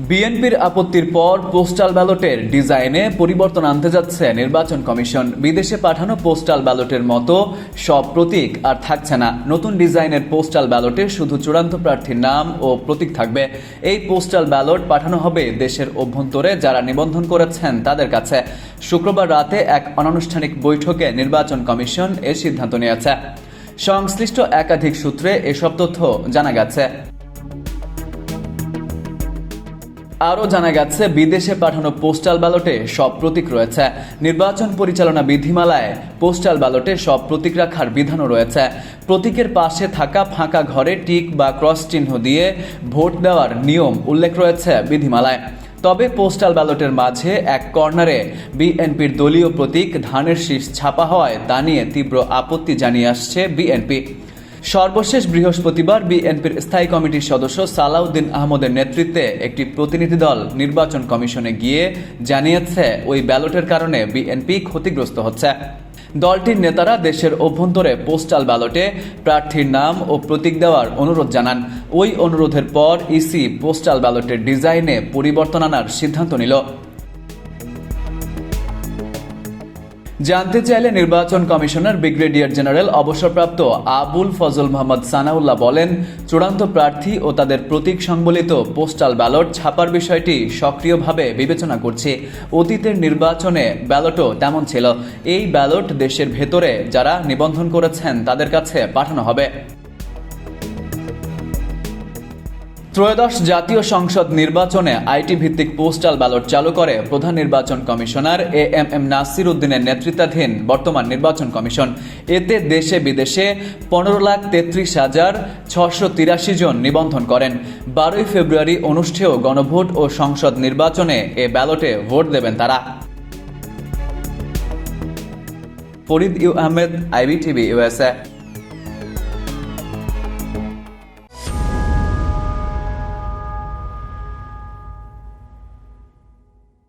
বিএনপির আপত্তির পর পোস্টাল ব্যালটের ডিজাইনে পরিবর্তন আনতে যাচ্ছে নির্বাচন কমিশন। বিদেশে পাঠানো পোস্টাল ব্যালটের মতো সব প্রতীক আর থাকছে না। নতুন ডিজাইনের পোস্টাল ব্যালটে শুধু চূড়ান্ত প্রার্থীর নাম ও প্রতীক থাকবে। এই পোস্টাল ব্যালট পাঠানো হবে দেশের অভ্যন্তরে যারা নিবন্ধন করেছেন তাদের কাছে। শুক্রবার রাতে এক অনানুষ্ঠানিক বৈঠকে নির্বাচন কমিশন এ সিদ্ধান্ত নিয়েছে। সংশ্লিষ্ট একাধিক সূত্রে এসব তথ্য জানা গেছে। আরও জানা গেছে, বিদেশে পাঠানো পোস্টাল ব্যালটে সব প্রতীক রয়েছে। নির্বাচন পরিচালনা বিধিমালায় পোস্টাল ব্যালটে সব প্রতীক রাখার বিধানও রয়েছে। প্রতীকের পাশে থাকা ফাঁকা ঘরে টিক বা ক্রস চিহ্ন দিয়ে ভোট দেওয়ার নিয়ম উল্লেখ রয়েছে বিধিমালায়। তবে পোস্টাল ব্যালটের মাঝে এক কর্নারে বিএনপির দলীয় প্রতীক ধানের শীষ ছাপা হওয়ায় তা নিয়ে তীব্র আপত্তি জানিয়ে আসছে বিএনপি। সর্বশেষ বৃহস্পতিবার বিএনপির স্থায়ী কমিটির সদস্য সালাউদ্দিন আহমদের নেতৃত্বে একটি প্রতিনিধি দল নির্বাচন কমিশনে গিয়ে জানিয়েছে, ওই ব্যালটের কারণে বিএনপি ক্ষতিগ্রস্ত হচ্ছে। দলটির নেতারা দেশের অভ্যন্তরে পোস্টাল ব্যালটে প্রার্থীর নাম ও প্রতীক দেওয়ার অনুরোধ জানান। ওই অনুরোধের পর ইসি পোস্টাল ব্যালটের ডিজাইনে পরিবর্তন আনার সিদ্ধান্ত নিল। জানতে চাইলে নির্বাচন কমিশনার ব্রিগেডিয়ার জেনারেল অবসরপ্রাপ্ত আবুল ফজল মোহাম্মদ সানাউল্লাহ বলেন, চূড়ান্ত প্রার্থী ও তাদের প্রতীক সংবলিত পোস্টাল ব্যালট ছাপার বিষয়টি সক্রিয়ভাবে বিবেচনা করছে। অতীতের নির্বাচনে ব্যালটও তেমন ছিল। এই ব্যালট দেশের ভেতরে যারা নিবন্ধন করেছেন তাদের কাছে পাঠানো হবে। ত্রয়োদশ জাতীয় সংসদ নির্বাচনে আইটি ভিত্তিক পোস্টাল ব্যালট চালু করে প্রধান নির্বাচন commissioner A M M Nasir উদ্দিনের নেতৃত্বাধীন বর্তমান নির্বাচন কমিশন। এতে দেশে বিদেশে পনেরো লাখ তেত্রিশ হাজার ছশো তিরাশি জন নিবন্ধন করেন। বারোই ফেব্রুয়ারি অনুষ্ঠেয় গণভোট ও সংসদ নির্বাচনে এ ব্যালটে ভোট দেবেন তারা। Farid U Ahmed, IBTV USA